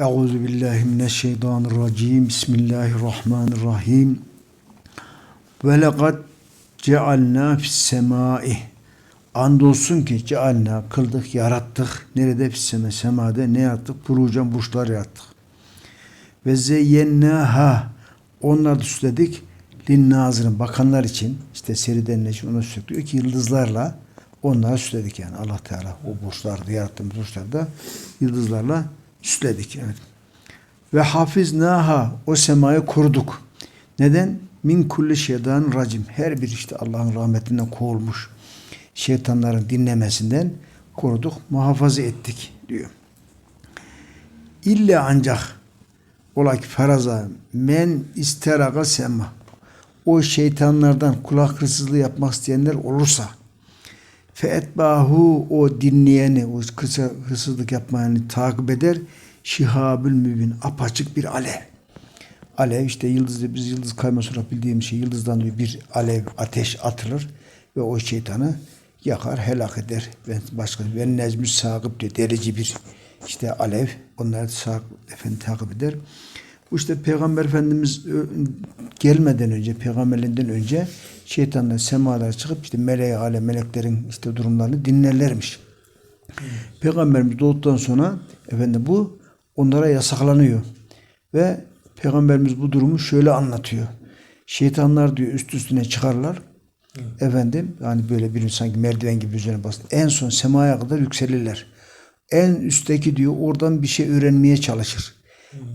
Euzu billahi mineşşeytanirracim. Bismillahirrahmanirrahim. Ve lekad cealna fis semai. Andolsun ki cealna kıldık, yarattık. Nerede fis sema? Semada ne yarattık? Burucan burçlar yarattık. Ve zeyyennaha. Onlar da süsledik. Lin nazirin bakanlar için işte seriden için ona süsledik. Diyor ki yıldızlarla onları süsledik yani Allah Teala o burçlarda yarattığımız burçlarda yıldızlarla süsledik. Evet. Ve hafiznaha o semayı koruduk. Neden? Min kulli şeytan racim. Her bir işte Allah'ın rahmetinden kovulmuş şeytanların dinlemesinden koruduk, muhafaza ettik diyor. İlla ancak ola ki faraza men isteraga sema o şeytanlardan kulak hırsızlığı yapmak isteyenler olursa feetbahu o dinleyeni o kısa hırsızlık yapmayanı takip eder. Şihabül mübin apaçık bir alev. Alev işte yıldızda biz yıldız kayması olarak bildiğimiz şey yıldızdan bir alev ateş atılır ve o şeytanı yakar helak eder. Ve başka ve nezmü sakıp diyor delici bir işte alev. Onları sakıp efendim takip eder bu işte Peygamber Efendimiz ö- gelmeden önce, peygamberliğinden önce şeytanlar semalara çıkıp işte meleği alem, meleklerin işte durumlarını dinlerlermiş. Peygamberimiz doğduktan sonra efendim bu onlara yasaklanıyor. Ve Peygamberimiz bu durumu şöyle anlatıyor. Şeytanlar diyor üst üstüne çıkarlar. Efendim yani böyle bir sanki merdiven gibi üzerine basın. En son semaya kadar yükselirler. En üstteki diyor oradan bir şey öğrenmeye çalışır.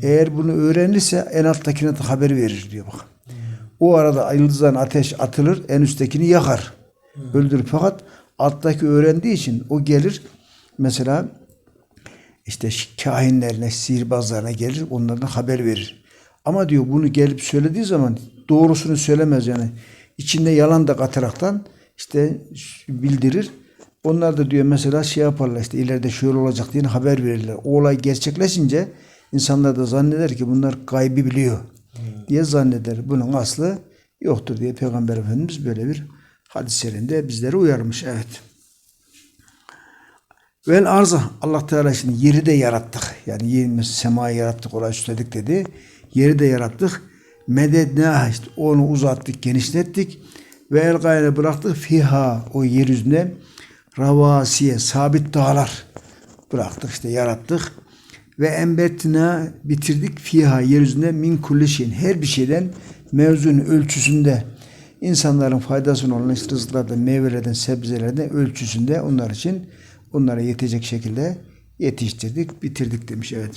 Eğer bunu öğrenirse en alttakine de haber verir diyor bak. O arada yıldızdan ateş atılır, en üsttekini yakar. Öldürür. Fakat alttaki öğrendiği için o gelir mesela işte kahinlerine, sihirbazlarına gelir, onlardan haber verir. Ama diyor bunu gelip söylediği zaman doğrusunu söylemez yani. İçinde yalan da kataraktan işte bildirir. Onlar da diyor mesela şey yaparlar işte ileride şöyle olacak diye haber verirler. O olay gerçekleşince insanlar da zanneder ki bunlar gaybi biliyor diye zanneder. Bunun aslı yoktur diye Peygamber Efendimiz böyle bir hadislerinde bizleri uyarmış. Evet. Vel arza Allah Teala şimdi yeri de yarattık. Yani yeri semayı yarattık, orayı süsledik dedi. Yeri de yarattık. Mededna işte onu uzattık, genişlettik. Ve el gayre bıraktık fiha o yeryüzüne ravasiye sabit dağlar bıraktık işte yarattık. Ve embetna bitirdik fiha yeryüzünde min kulli şeyin her bir şeyden mevzunun ölçüsünde insanların faydasını olan işte rızıklardan, meyvelerden, sebzelerden ölçüsünde onlar için onlara yetecek şekilde yetiştirdik, bitirdik demiş evet.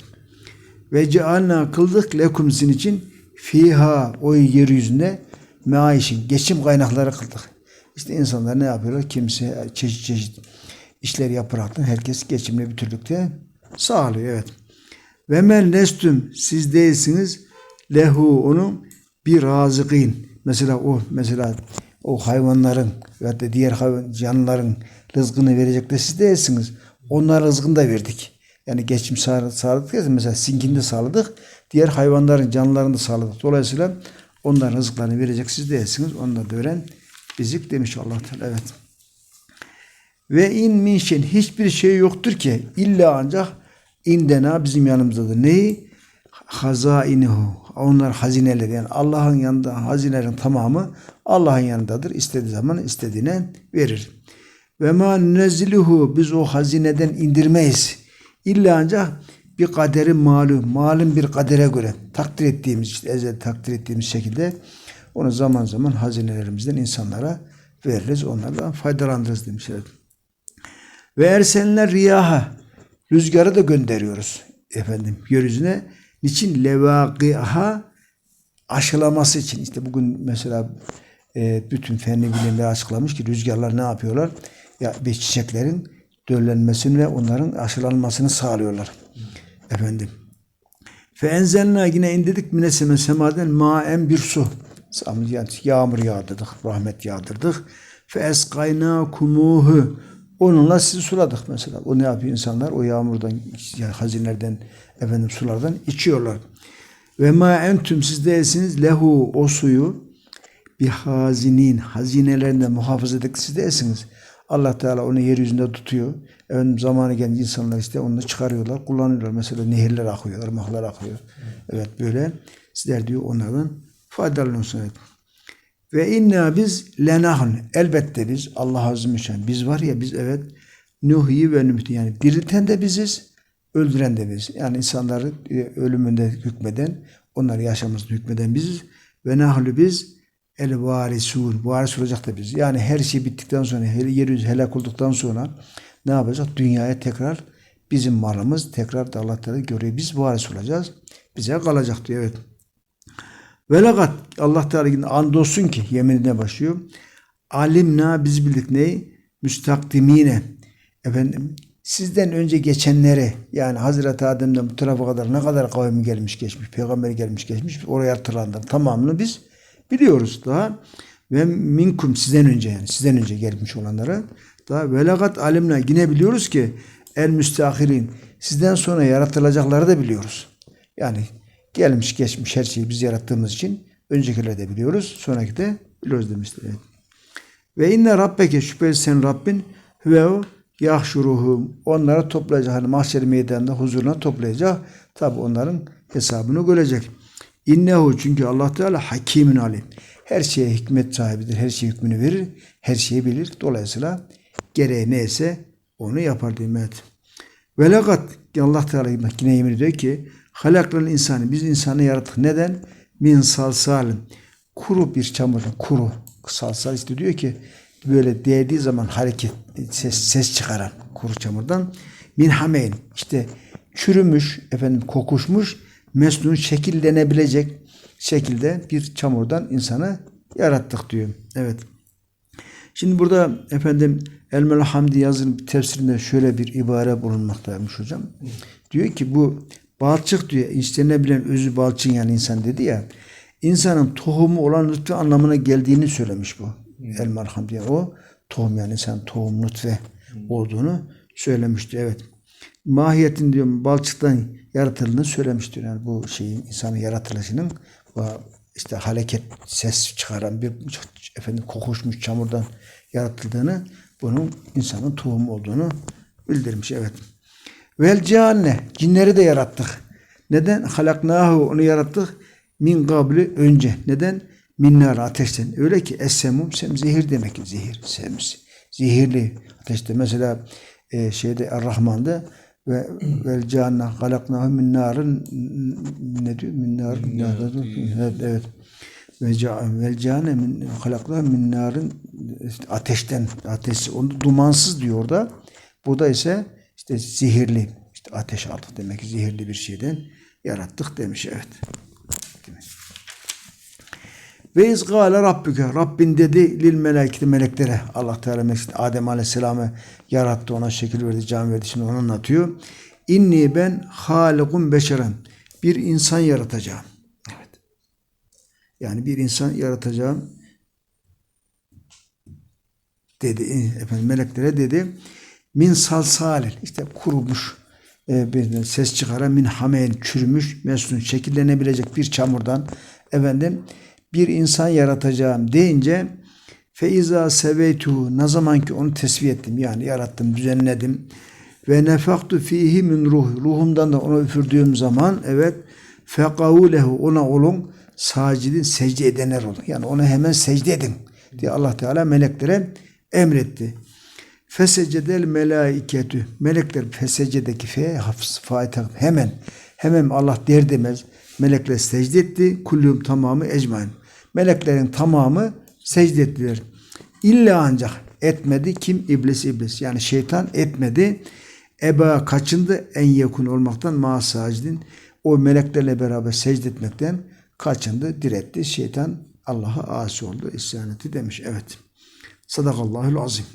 Ve cealna kıldık lekum sizin için fiha o yeryüzünde maişin geçim kaynakları kıldık. İşte insanlar ne yapıyorlar? Kimse çeşit çeşit işler yaparaktan herkes geçimle bütünlükte sağlıyor evet. Ve men lestüm siz değilsiniz lehu onun bir razıkîn. Mesela o mesela o hayvanların ve de diğer hayvan, canlıların rızkını verecek de siz değilsiniz. Onların rızkını da verdik. Yani geçim sağ- sağladık ya mesela sinkini de sağladık. Diğer hayvanların canlılarını da sağladık. Dolayısıyla onların rızıklarını verecek siz değilsiniz. Onları da veren bizik demiş allah Teala. Evet. Ve in min şeyin hiçbir şey yoktur ki illa ancak indena bizim yanımızdadır. Neyi? Hazainuhu. Onlar hazineleri yani Allah'ın yanında hazinelerin tamamı Allah'ın yanındadır. İstediği zaman istediğine verir. Ve ma nunezziluhu biz o hazineden indirmeyiz. İlla ancak bir kaderi malum, malum bir kadere göre takdir ettiğimiz işte ezel takdir ettiğimiz şekilde onu zaman zaman hazinelerimizden insanlara veririz. Onlardan faydalandırırız demiş. Evet. Ve ersenler riyaha rüzgarı da gönderiyoruz efendim yeryüzüne. Niçin levakiha aşılaması için. İşte bugün mesela e, bütün fenli bilimler açıklamış ki rüzgarlar ne yapıyorlar? Ya bir çiçeklerin döllenmesini ve onların aşılanmasını sağlıyorlar. Efendim. Fe enzelna yine indirdik mineseme semaden maen bir su. Yani yağmur yağdırdık, rahmet yağdırdık. Fe eskayna kumuhu. Onunla sizi suladık mesela. O ne yapıyor insanlar? O yağmurdan, yani hazinlerden, efendim sulardan içiyorlar. Ve ma entüm siz değilsiniz lehu o suyu bir hazinin hazinelerinde muhafaza edek siz değilsiniz. Allah Teala onu yeryüzünde tutuyor. Efendim zamanı gelince insanlar işte onu çıkarıyorlar, kullanıyorlar. Mesela nehirler akıyor, ırmaklar akıyor. Evet böyle. Sizler diyor onlardan faydalanıyorsunuz. Ve inna biz lenahn. Elbette biz Allah celle. Biz var ya biz evet nuhyi ve nümütü yani dirilten de biziz, öldüren de biziz. Yani insanları e, ölümünde hükmeden, onları yaşamımızda hükmeden biziz. Ve nahlu biz el varisun. Varis olacak da biz. Yani her şey bittikten sonra, yeryüzü helak olduktan sonra ne yapacak? Dünyaya tekrar bizim malımız tekrar da Allah Teala görüyor. Biz varis olacağız. Bize kalacak diyor. Evet. Ve lakat Allah Teala andolsun ki yeminine başlıyor. Alimna biz bildik neyi? Müstakdimine. Efendim sizden önce geçenlere yani Hazreti Adem'den bu tarafa kadar ne kadar kavmi gelmiş geçmiş, peygamber gelmiş geçmiş oraya hatırlandır. Tamamını biz biliyoruz daha. Ve minkum sizden önce yani sizden önce gelmiş olanları daha velagat alimna yine biliyoruz ki el müstahirin sizden sonra yaratılacakları da biliyoruz. Yani gelmiş geçmiş her şeyi biz yarattığımız için öncekileri de biliyoruz. Sonraki de biliyoruz demiştir. Evet. Ve inne rabbeke şüphesiz sen Rabbin ve o yahşuruhum. Onları toplayacak. Hani mahşer meydanında huzuruna toplayacak. Tabi onların hesabını görecek. İnnehu çünkü Allah Teala hakimin alim. Her şeye hikmet sahibidir. Her şeye hükmünü verir. Her şeyi bilir. Dolayısıyla gereği neyse onu yapar. Evet. Ve lakat Allah Teala yine yemin ediyor ki halaklan insanı biz insanı yarattık. Neden? Min salsalin. Kuru bir çamurdan. Kuru. Salsal işte diyor ki böyle değdiği zaman hareket ses, ses çıkaran kuru çamurdan min hameyn işte çürümüş efendim kokuşmuş mesnun şekillenebilecek şekilde bir çamurdan insanı yarattık diyor. Evet. Şimdi burada efendim Elmel Hamdi yazının tefsirinde şöyle bir ibare bulunmaktaymış hocam. Diyor ki bu balçık diyor istenebilen özü balçın yani insan dedi ya insanın tohumu olan lütfu anlamına geldiğini söylemiş bu. Elmel Hamdi. O tohum yani insan tohum nutfe olduğunu söylemişti. Evet. Mahiyetin diyor balçıktan yaratıldığını söylemiştir. Yani bu şeyin insanın yaratılışının işte hareket ses çıkaran bir efendim kokuşmuş çamurdan yaratıldığını bunun insanın tohumu olduğunu bildirmiş. Evet. Vel ceanne cinleri de yarattık. Neden? Halaknahu onu yarattık. Min kabli önce. Neden? Minnar ateşten. Öyle ki essemum sem zehir demek ki zehir. Sems. Zehirli ateşte. Mesela e, şeyde Er-Rahman'da ve vel canna halaknahu min narın ne diyor? Min. Evet, evet. Vel cane min halaknahu min narın ateşten. Ateş. Onu dumansız diyor da ise işte zehirli. İşte ateş aldık demek zehirli bir şeyden yarattık demiş. Evet. Ve iz gâle rabbüke. Rabbin dedi lil meleketi meleklere. Allah Teala melek- Adem Aleyhisselam'ı yarattı. Ona şekil verdi, can verdi. Şimdi onu anlatıyor. İnni ben halikun beşeren. Bir insan yaratacağım. Evet. Yani bir insan yaratacağım dedi. Efendim meleklere dedi. Min salsalin. işte kurumuş e, bir ses çıkaran min hameyn çürümüş mesnun şekillenebilecek bir çamurdan efendim bir insan yaratacağım deyince feiza seveytuhu ne zaman ki onu tesviye ettim yani yarattım düzenledim ve nefaktu fihi min ruh ruhumdan da onu üfürdüğüm zaman evet fekavu lehu ona olun sacidin secde edenler olun yani ona hemen secde edin diye Allah Teala meleklere emretti. Fesecedel melaiketü. Melekler fesecedeki fe hafız faita hemen hemen Allah der demez melekler secde etti. Kullum tamamı ecmain. Meleklerin tamamı secde ettiler. İlla ancak etmedi kim? iblis iblis. Yani şeytan etmedi. Eba kaçındı en yakın olmaktan ma. O meleklerle beraber secde etmekten kaçındı, diretti. Şeytan Allah'a asi oldu, isyan etti demiş. Evet. Sadakallahul azim.